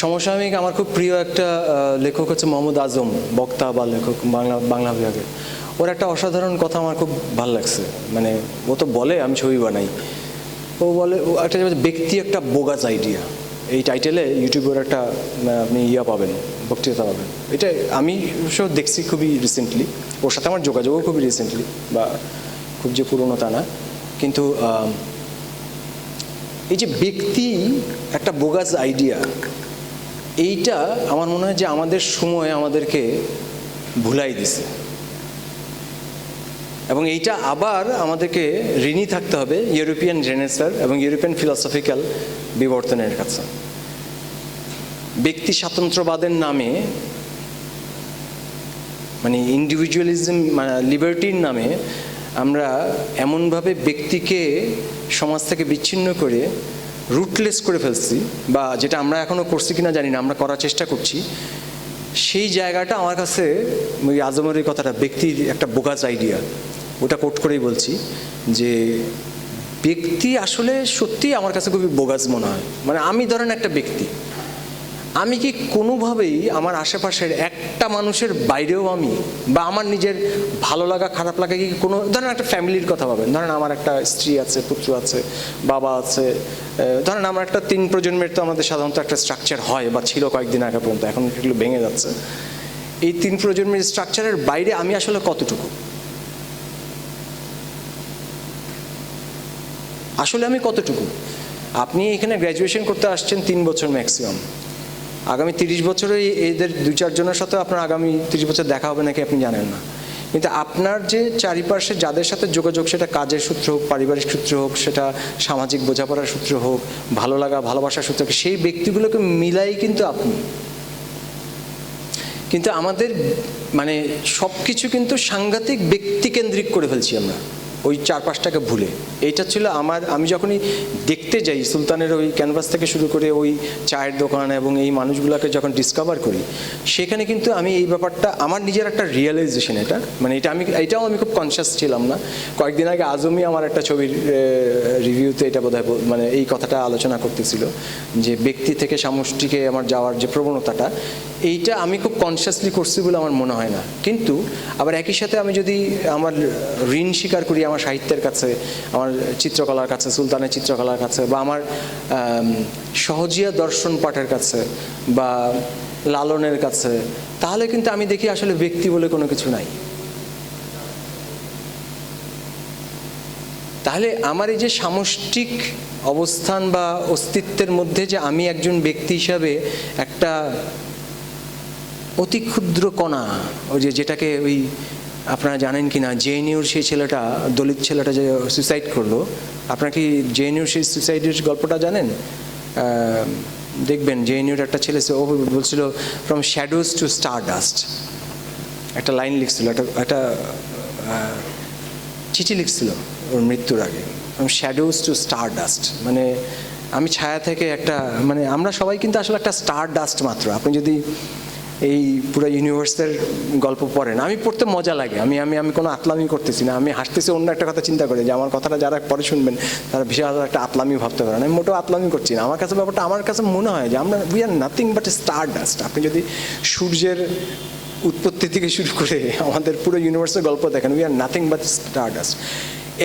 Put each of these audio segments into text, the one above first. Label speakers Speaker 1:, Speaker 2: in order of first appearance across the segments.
Speaker 1: সমসাময়িক আমার খুব প্রিয় একটা লেখক হচ্ছে মোহাম্মদ আজম, বক্তা বা লেখক বাংলা বাংলা বিভাগের। ওর একটা অসাধারণ কথা আমার খুব ভালো লাগছে। মানে ও তো বলে, আমি ছবি বানাই। ও বলে, ও একটা ব্যক্তি একটা বোগাস আইডিয়া এই টাইটেলে ইউটিউবের একটা আপনি ইয়া পাবেন, বক্তৃতা পাবেন। এটা আমি সব দেখছি খুবই রিসেন্টলি ওর সাথে আমার যোগাযোগও খুবই রিসেন্টলি বা খুব যে পুরনো তা না। কিন্তু এই যে ব্যক্তি একটা বোগাস আইডিয়া এইটা আমার মনে হয় যে আমাদের সময় আমাদেরকে ভুলাই দিছে। এবং এইটা আবার আমাদেরকে ঋণী থাকতে হবে ইউরোপিয়ান জেনেসার এবং ইউরোপিয়ান ফিলসফিক্যাল বিবর্তনের কাছে। ব্যক্তি স্বাতন্ত্র্যবাদের নামে মানে ইন্ডিভিজুয়ালিজম মানে লিবার্টির নামে আমরা এমনভাবে ব্যক্তিকে সমাজ থেকে বিচ্ছিন্ন করে রুটলেস করে ফেলছি বা যেটা আমরা এখনও করছি কিনা জানি না, আমরা করার চেষ্টা করছি, সেই জায়গাটা আমার কাছে ওই আজমের এই কথাটা, ব্যক্তির একটা বোগাস আইডিয়া ওটা কোট করেই বলছি যে, ব্যক্তি আসলে সত্যি আমার কাছে খুবই বোগাস মনে হয়। মানে আমি ধরেন একটা ব্যক্তি আমি কি কোনোভাবেই আমার আশেপাশের একটা মানুষের বাইরেও আমি বা আমার নিজের ভালো লাগা, খারাপ লাগা কি কোনো, ধরেন একটা ফ্যামিলির কথা ভাবেন। ধরেন আমার একটা স্ত্রী আছে, পুত্র আছে, বাবা আছে ধরেন আমার একটা তিন প্রজন্মের তো আমাদের সাধারণত একটা স্ট্রাকচার হয় বা ছিল কয়েকদিন আগে পর্যন্ত, এখন এগুলো ভেঙে যাচ্ছে। এই তিন প্রজন্মের স্ট্রাকচারের বাইরে আমি আসলে কতটুকু? আসলে আমি কতটুকু? আপনি এখানে গ্র্যাজুয়েশন করতে আসছেন তিন বছর ম্যাক্সিমাম আগামী তিরিশ বছরে এদের দু চারজনের সাথে আপনার আগামী তিরিশ বছর দেখা হবে নাকি আপনি জানেন না। কিন্তু আপনার যে চারিপাশে যাদের সাথে যোগাযোগ, সেটা কাজের সূত্র হোক, পারিবারিক সূত্র হোক, সেটা সামাজিক বোঝাপড়ার সূত্র হোক, ভালো লাগা, ভালোবাসার সূত্র হোক, সেই ব্যক্তিগুলোকে মিলাই কিন্তু আপনি। কিন্তু আমাদের মানে সব কিছু কিন্তু সাংঘাতিক ব্যক্তিকেন্দ্রিক করে ফেলছি আমরা। ওই চার পাঁচটাকে ভুলে। এইটা ছিল আমার, আমি যখনই দেখতে যাই সুলতানের ওই ক্যানভাস থেকে শুরু করে ওই চায়ের দোকান এবং এই মানুষগুলোকে যখন ডিসকভার করি, সেখানে কিন্তু আমি এই ব্যাপারটা, আমার নিজের একটা রিয়েলাইজেশন এটা। মানে এটা আমি, এটাও আমি খুব কনসিয়াস ছিলাম না। কয়েকদিন আগে আজমই আমার একটা ছবির রিভিউতে এটা বোধহয় মানে এই কথাটা আলোচনা করতেছিল যে ব্যক্তি থেকে সমষ্টিকে আমার যাওয়ার যে প্রবণতাটা, এইটা আমি খুব কনসিয়াসলি করছি বলে আমার মনে হয় না। কিন্তু আবার একই সাথে আমি যদি আমার ঋণ স্বীকার করি আমার সাহিত্যের কাছে আমার চিত্রকলার কাছে সুলতানের চিত্রকলার কাছে বা আমার আম, সহজিয়া দর্শন পাঠের কাছে বা লালনের কাছে তাহলে কিন্তু আমি দেখি আসলে ব্যক্তি বলে কোনো কিছু নাই। তাহলে আমার এই যে সামষ্টিক অবস্থান বা অস্তিত্বের মধ্যে যে আমি একজন ব্যক্তি হিসাবে একটা অতি ক্ষুদ্র কণা ওই যে যেটাকে ওই আপনারা জানেন কি না জেএনইউর সেই ছেলেটা, দলিত ছেলেটা যে সুইসাইড করল, আপনারা কি জেএনইউর সেই সুইসাইডের গল্পটা জানেন? দেখবেন জেএনইউর একটা ছেলে ও বলছিল from shadows to star dust একটা লাইন লিখছিল, একটা একটা চিঠি লিখছিল ওর মৃত্যুর আগে from shadows to star dust মানে আমি ছায়া থেকে একটা মানে আমরা সবাই কিন্তু আসলে একটা স্টার ডাস্ট মাত্র। আপনি যদি এই পুরো ইউনিভার্সের গল্প পড়েন। আমি পড়তে মজা লাগে। আমি আমি আমি কোনো আতলামি করতেছি না। আমি হাসতেছি, অন্য একটা কথা চিন্তা করি যে আমার কথাটা যারা পরে শুনবেন, তারা বিশাল একটা আতলামি ভাবতে পারেন। আমি মোটেও আতলামি করছি না। আমার কাছে ব্যাপারটা, আমার কাছে মনে হয় যে আমরা we are nothing but star dust আপনি যদি সূর্যের উৎপত্তি থেকে শুরু করে আমাদের পুরো ইউনিভার্সের গল্প দেখেন we are nothing but stardust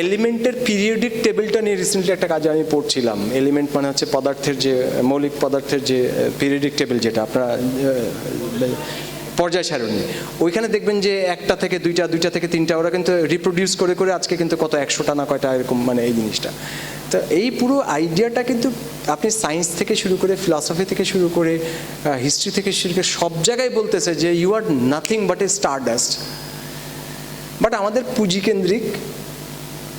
Speaker 1: এলিমেন্টের পিরিয়ডিক টেবিলটা নিয়ে রিসেন্টলি একটা কাজে আমি পড়ছিলাম। এলিমেন্ট মানে হচ্ছে পদার্থের যে, মৌলিক পদার্থের যে পিরিয়ডিক টেবিল যেটা, আপনারা পর্যায় সারণী। ওইখানে দেখবেন যে একটা থেকে দুইটা দুইটা থেকে তিনটা, ওরা কিন্তু রিপ্রোডিউস করে করে আজকে কিন্তু কত একশোটা না কয়টা এরকম মানে এই জিনিসটা। তো এই পুরো আইডিয়াটা কিন্তু আপনি সায়েন্স থেকে শুরু করে ফিলসফি থেকে শুরু করে হিস্ট্রি থেকে শুরু করে সব জায়গায় বলতেছে যে you are nothing but a star dust but আমাদের পুঁজিকেন্দ্রিক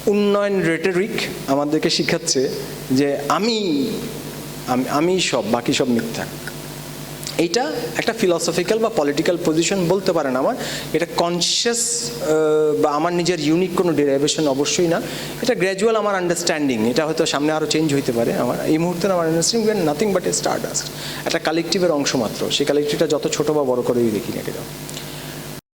Speaker 1: উন্নয়ন রেটেরিক আমাদেরকে শিখাচ্ছে যে আমি, আমি- সব, বাকি সব মিথ্যা। এইটা একটা ফিলসফিক্যাল বা পলিটিক্যাল পজিশন বলতে পারেন আমার। এটা কনসিয়াস বা আমার নিজের ইউনিক কোনো ডেরাইভেশন অবশ্যই না। এটা গ্র্যাজুয়াল আমার আন্ডারস্ট্যান্ডিং এটা হয়তো সামনে আরও চেঞ্জ হইতে পারে আমার। এই মুহূর্তে আমার understanding we are nothing but a star dust একটা কালেকটিভের অংশ মাত্র। সেই কালেকটিভটা যত ছোটো বা বড় করেই দেখি না কেন।